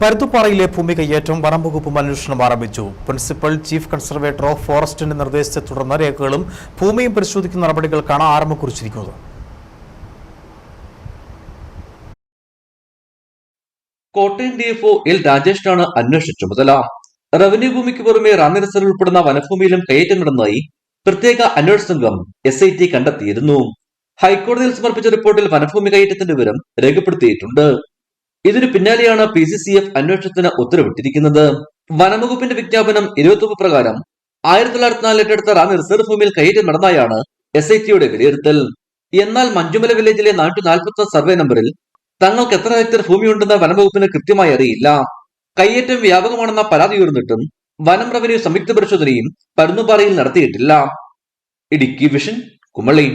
പരുത്തുപ്പാറയിലെ ഭൂമി കയ്യേറ്റം വനംവകുപ്പും അന്വേഷണം ആരംഭിച്ചു. പ്രിൻസിപ്പൽ ചീഫ് കൺസർവേറ്റർ ഓഫ് ഫോറസ്റ്റിന്റെ നിർദ്ദേശത്തെ തുടർന്ന് രേഖകളും ഭൂമിയും പരിശോധിക്കുന്ന നടപടികൾക്കാണ് ആരംഭം കുറിച്ചിരിക്കുന്നത് കോട്ടയം ഡിഎഫ്ഒ എൽ രാജേഷിനാണ് അന്വേഷണ ചുമതല. റവന്യൂ ഭൂമിക്ക് പുറമെ റാന്നി ഉൾപ്പെടുന്ന വനഭൂമിയിലും കയ്യേറ്റം നടന്നതായി പ്രത്യേക അന്വേഷണ സംഘം എസ് ഐ ടി കണ്ടെത്തിയിരുന്നു. ഹൈക്കോടതിയിൽ സമർപ്പിച്ച റിപ്പോർട്ടിൽ വനഭൂമി കയ്യേറ്റത്തിന്റെ വിവരം രേഖപ്പെടുത്തിയിട്ടുണ്ട്. ഇതിനു പിന്നാലെയാണ് പി സി സി എഫ് അന്വേഷണത്തിന് ഉത്തരവിട്ടിരിക്കുന്നത്. വനംവകുപ്പിന്റെ വിജ്ഞാപനം ഇരുപത്തി പ്രകാരം ആയിരത്തി തൊള്ളായിരത്തി നാലിൽ ഏറ്റെടുത്ത റാന്നി റിസർവ് ഭൂമിയിൽ കയ്യേറ്റം നടന്നതായാണ് എസ് ഐ ടിയുടെ വിലയിരുത്തൽ. എന്നാൽ മഞ്ചുമല വില്ലേജിലെ നാനൂറ്റി നാൽപ്പത്തി സർവേ നമ്പറിൽ തങ്ങൾക്ക് എത്ര ഹെക്ടർ ഭൂമിയുണ്ടെന്ന് വനംവകുപ്പിന് കൃത്യമായി അറിയില്ല. കയ്യേറ്റം വ്യാപകമാണെന്ന പരാതി ഉയർന്നിട്ടും വനം റവന്യൂ സംയുക്ത പരിശോധനയും പരുന്നുപാറയിൽ നടത്തിയിട്ടില്ല. ഇടുക്കി വിഷൻ കുമളി.